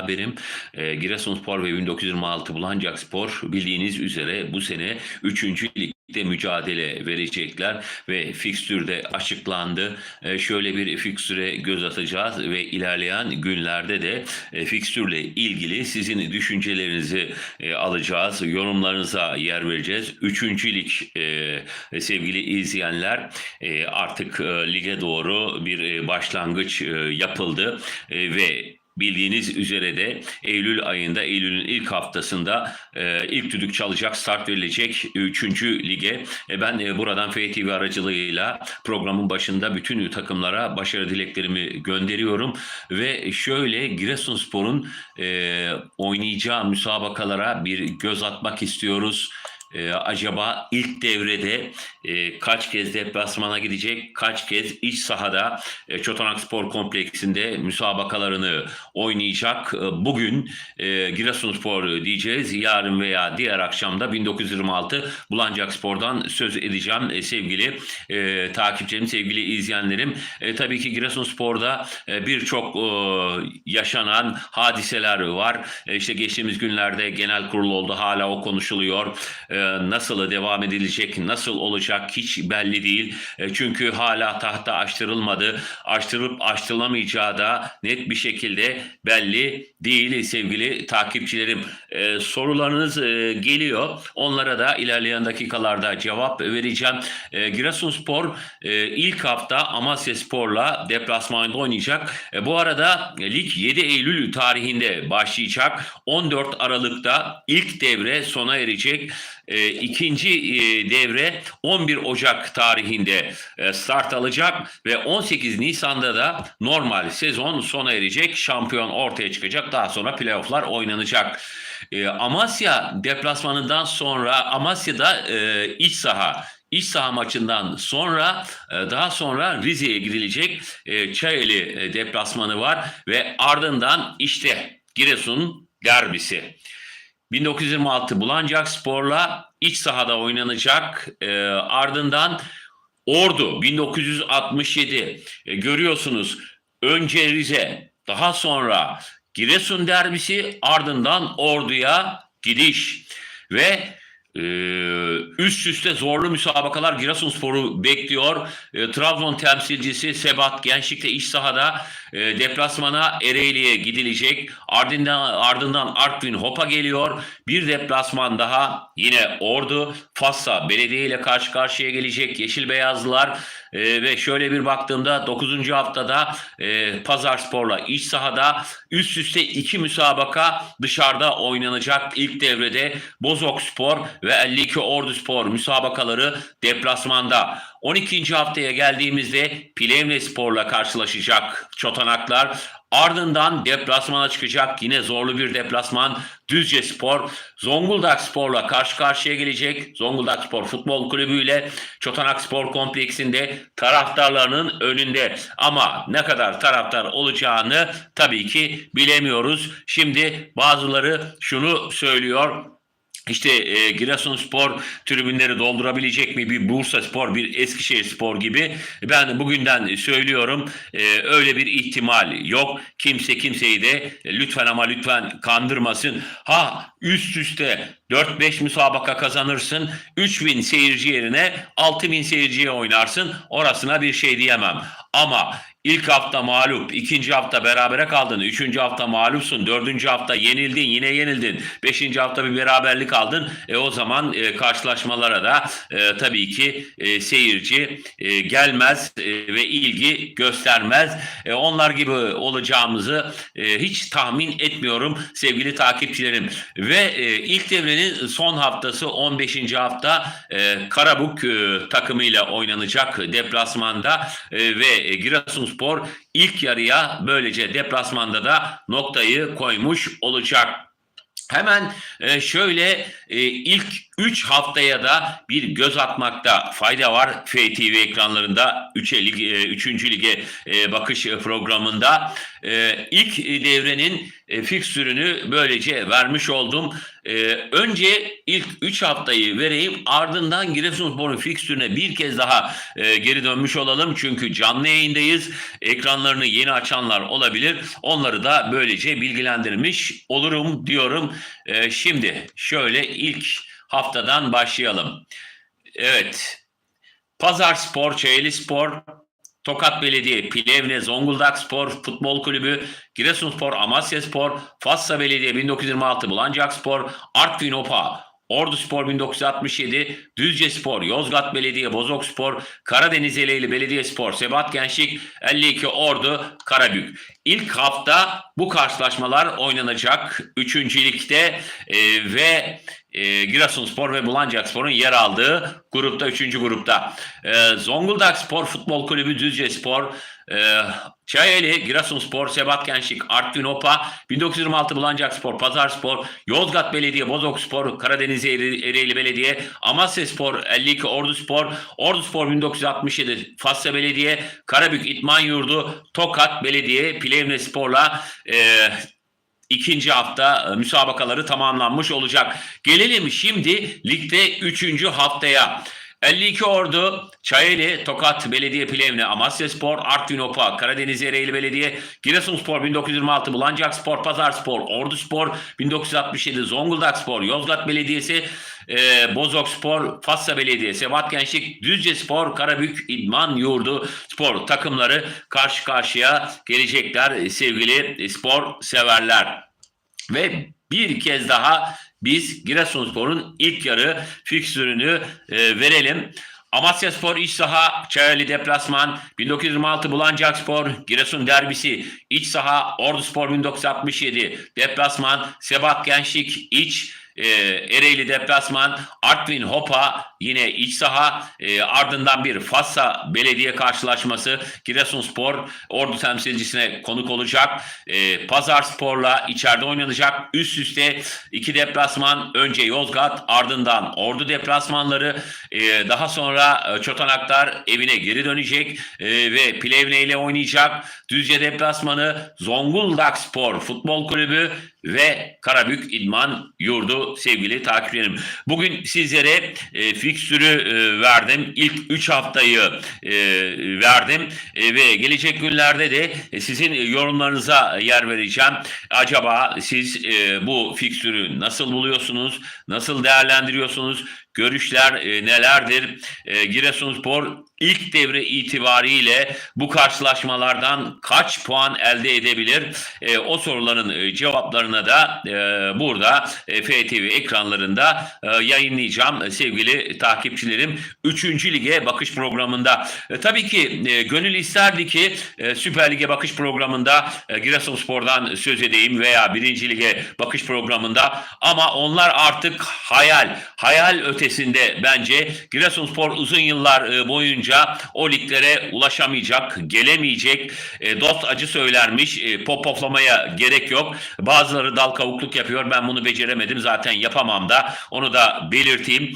beraberim. E, Giresunspor ve 1926 Bulancakspor bildiğiniz üzere bu sene 3. ligde mücadele verecekler ve fikstürde açıklandı. E, şöyle bir fikstüre göz atacağız ve ilerleyen günlerde de e, fikstürle ilgili sizin düşüncelerinizi e, alacağız. Yorumlarınıza yer vereceğiz. 3. lig e, sevgili izleyenler e, artık e, lige doğru bir e, başlangıç e, yapıldı E, ve Bildiğiniz üzere de Eylül ayında, Eylül'ün ilk haftasında e, ilk düdük çalacak, start verilecek 3. lige. E, ben e, buradan FTV aracılığıyla programın başında bütün takımlara başarı dileklerimi gönderiyorum. Ve şöyle Giresunspor'un e, oynayacağı müsabakalara bir göz atmak istiyoruz. Ee, acaba ilk devrede e, kaç kez deplasmana gidecek, kaç kez iç sahada e, Çotanak Spor Kompleksinde müsabakalarını oynayacak. E, bugün e, Giresunspor diyeceğiz. Yarın veya diğer akşamda 1926 Bulancak Spor'dan söz edeceğim e, sevgili e, takipçilerim, sevgili izleyenlerim. E, tabii ki Giresunspor'da e, birçok e, yaşanan hadiseler var. E, işte geçtiğimiz günlerde genel kurul oldu. Hala o konuşuluyor. E, nasıl devam edilecek, nasıl olacak hiç belli değil. E, çünkü hala tahta açtırılmadı. Açtırılıp açtırılamayacağı da net bir şekilde belli değil sevgili takipçilerim. E, sorularınız e, geliyor. Onlara da ilerleyen dakikalarda cevap vereceğim. E, Giresunspor e, ilk hafta Amasya Spor'la deplasmanda oynayacak. E, bu arada e, lig 7 Eylül tarihinde başlayacak. 14 Aralık'ta ilk devre sona erecek. E, ikinci e, devre 11 Ocak tarihinde e, start alacak ve 18 Nisan'da da normal sezon sona erecek. Şampiyon ortaya çıkacak. Daha sonra playofflar oynanacak. E, Amasya deplasmanından sonra Amasya'da e, iç saha İç saha maçından sonra e, daha sonra Rize'ye gidilecek e, Çayeli e, deplasmanı var ve ardından işte Giresun derbisi. 1926 Bulancak Spor'la iç sahada oynanacak. E, ardından Ordu 1967 e, görüyorsunuz önce Rize daha sonra Giresun derbisi ardından Ordu'ya gidiş ve ee, üst üste zorlu müsabakalar Giresunspor'u bekliyor. Ee, Trabzon temsilcisi Sebat Gençlik'te iç sahada e, deplasmana Ereğli'ye gidilecek. Ardından ardından Artvin Hopa geliyor. Bir deplasman daha yine Ordu Fassa Belediye ile karşı karşıya gelecek Yeşil Beyazlılar e, ve şöyle bir baktığımda 9. haftada e, Pazar Spor'la iç sahada üst üste iki müsabaka dışarıda oynanacak ilk devrede Bozok Spor ve 52 Ordu Spor müsabakaları deplasmanda. 12. haftaya geldiğimizde Plevne Spor'la karşılaşacak Çotanaklar. Ardından deplasmana çıkacak yine zorlu bir deplasman Düzce Spor Zonguldak Spor'la karşı karşıya gelecek. Zonguldak Spor Futbol Kulübü ile Çotanak Spor Kompleksinde taraftarlarının önünde. Ama ne kadar taraftar olacağını tabii ki bilemiyoruz. Şimdi bazıları şunu söylüyor. İşte e, Giresunspor tribünleri doldurabilecek mi bir Bursa Spor, bir Eskişehir Spor gibi ben bugünden söylüyorum e, öyle bir ihtimal yok. Kimse kimseyi de lütfen ama lütfen kandırmasın. Ha üst üste 4-5 müsabaka kazanırsın. 3000 seyirci yerine 6000 seyirciye oynarsın. Orasına bir şey diyemem. Ama ilk hafta mağlup, ikinci hafta berabere kaldın, üçüncü hafta mağlupsun, dördüncü hafta yenildin, yine yenildin, beşinci hafta bir beraberlik aldın. E o zaman e, karşılaşmalara da e, tabii ki e, seyirci e, gelmez e, ve ilgi göstermez. E, onlar gibi olacağımızı e, hiç tahmin etmiyorum sevgili takipçilerim. Ve e, ilk devrenin son haftası 15. hafta e, Karabük e, takımıyla oynanacak deplasmanda e, ve Giresunspor ilk yarıya böylece deplasmanda da noktayı koymuş olacak. Hemen e, şöyle e, ilk 3 haftaya da bir göz atmakta fayda var. FTV ekranlarında 3'e lig, 3. lige e, bakış programında e, ilk devrenin e, fikstürünü böylece vermiş oldum. E, önce ilk 3 haftayı vereyim ardından Giresunspor'un fikstürüne bir kez daha e, geri dönmüş olalım. Çünkü canlı yayındayız. Ekranlarını yeni açanlar olabilir. Onları da böylece bilgilendirmiş olurum diyorum. E, şimdi şöyle ilk haftadan başlayalım. Evet. Pazar Spor, Çayeli Spor, Tokat Belediye, Plevne, Zonguldak Spor, Futbol Kulübü, Giresunspor, Amasya Spor, Fassa Belediye 1926, Bulancak Spor, Artvin Opa, Ordu Spor 1967, Düzce Spor, Yozgat Belediye, Bozok Spor, Karadeniz Ereğli Belediye Spor, Sebat Gençlik, 52 Ordu, Karabük. İlk hafta bu karşılaşmalar oynanacak. Üçüncülükte e, ve e, Giresunspor ve Bulancakspor'un yer aldığı grupta, üçüncü grupta. E, Zonguldak Spor Futbol Kulübü, Düzce Spor, e, Çayeli, Giresunspor, Sebat Gençlik, Artvin Opa, 1926 Bulancakspor, Pazarspor, Yozgat Belediye, Bozok Spor, Karadeniz Ere- Ereğli Belediye, Amasya Spor, 52 Ordu Spor, Ordu Spor 1967 Fasya Belediye, Karabük İtman Yurdu, Tokat Belediye, Plevne Spor'la e, ikinci hafta e, müsabakaları tamamlanmış olacak. Gelelim şimdi ligde üçüncü haftaya. 52 Ordu, Çayeli, Tokat Belediye Plevne, Amasya Spor, Artvin Opa, Karadeniz Ereğli Belediye, Giresunspor 1926, Bulancak Spor, Pazar Spor, Ordu Spor 1967, Zonguldak Spor, Yozgat Belediyesi, e, Bozok Spor, Fassa Belediye, Sebat Gençlik, Düzce Spor, Karabük İdman Yurdu Spor takımları karşı karşıya gelecekler e, sevgili spor severler. Ve bir kez daha biz Giresunspor'un ilk yarı fikstürünü e, verelim. Amasya Spor iç saha, Çayeli deplasman, 1926 Bulancak Spor, Giresun derbisi, iç saha, Ordu Spor 1967, deplasman, Sebat Gençlik iç, e, Ereğli deplasman, Artvin Hopa yine iç saha, e, ardından bir Fassa belediye karşılaşması, Giresunspor Ordu temsilcisine konuk olacak. E, Pazar Spor'la içeride oynanacak. Üst üste iki deplasman, önce Yozgat, ardından Ordu deplasmanları, e, daha sonra e, Çotanaklar evine geri dönecek e, ve Plevne ile oynayacak. Düzce deplasmanı, Zonguldak Spor Futbol Kulübü ve Karabük İdman Yurdu sevgili takipçilerim. Bugün sizlere e, fikstürü e, verdim. İlk 3 haftayı e, verdim E, ve gelecek günlerde de e, sizin yorumlarınıza yer vereceğim. Acaba siz e, bu fikstürü nasıl buluyorsunuz? Nasıl değerlendiriyorsunuz? Görüşler e, nelerdir? E, Giresunspor ilk devre itibariyle bu karşılaşmalardan kaç puan elde edebilir? E, o soruların e, cevaplarına da e, burada e, FTV ekranlarında e, yayınlayacağım e, sevgili takipçilerim. Üçüncü lige bakış programında. E, tabii ki e, gönül isterdi ki e, Süper Lig'e bakış programında e, Giresunspor'dan söz edeyim veya birinci lige bakış programında ama onlar artık hayal. Hayal ötesinde bence Giresunspor uzun yıllar e, boyunca o liglere ulaşamayacak, gelemeyecek. E, dost acı söylermiş. E, popoflamaya gerek yok. Bazıları dal kavukluk yapıyor. Ben bunu beceremedim. Zaten yapamam da. Onu da belirteyim.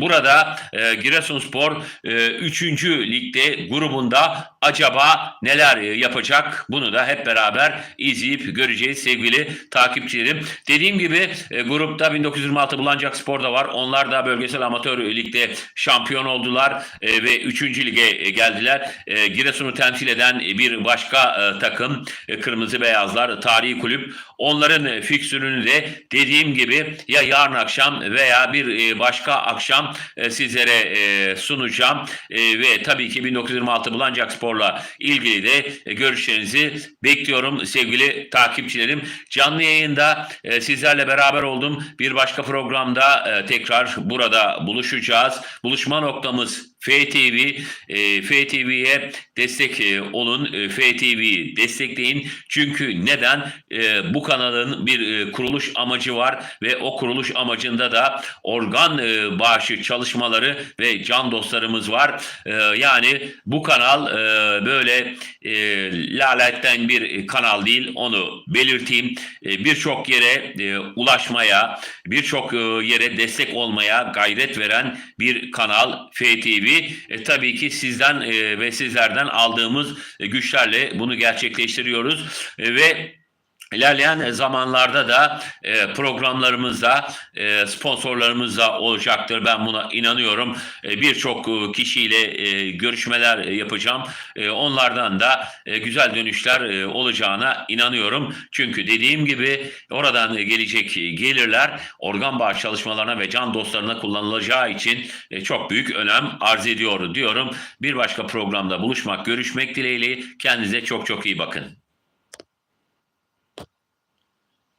Burada Giresunspor e, 3. ligde grubunda acaba neler yapacak? Bunu da hep beraber izleyip göreceğiz sevgili takipçilerim. Dediğim gibi grupta 1926 Bulancak Spor da var. Onlar da bölgesel amatör ligde şampiyon oldular e, ve 3. lige e, geldiler. E, Giresun'u temsil eden bir başka e, takım e, Kırmızı Beyazlar Tarihi Kulüp. Onların fikstürünü de dediğim gibi ya yarın akşam veya bir e, başka akşam e, sizlere e, sunacağım. Ve tabii ki 1926 Bulancak Spor'la ilgili de e, görüşlerinizi bekliyorum sevgili takipçilerim. Canlı yayında sizlerle beraber oldum. Bir başka programda tekrar burada buluşacağız. Buluşma noktamız FTV, e, FTV'ye destek e, olun, e, FTV'yi destekleyin. Çünkü neden? E, bu kanalın bir e, kuruluş amacı var ve o kuruluş amacında da organ e, bağışı çalışmaları ve can dostlarımız var. E, yani bu kanal e, böyle e, laletten bir kanal değil, onu belirteyim. E, Birçok yere e, ulaşmaya, birçok e, yere destek olmaya gayret veren bir kanal FTV. E, tabii ki sizden e, ve sizlerden aldığımız e, güçlerle bunu gerçekleştiriyoruz. E, ve İlerleyen zamanlarda da e, programlarımızda e, sponsorlarımız da olacaktır. Ben buna inanıyorum. E, Birçok e, kişiyle e, görüşmeler e, yapacağım. E, onlardan da e, güzel dönüşler e, olacağına inanıyorum. Çünkü dediğim gibi oradan e, gelecek gelirler organ bağış çalışmalarına ve can dostlarına kullanılacağı için e, çok büyük önem arz ediyor diyorum. Bir başka programda buluşmak, görüşmek dileğiyle. Kendinize çok çok iyi bakın.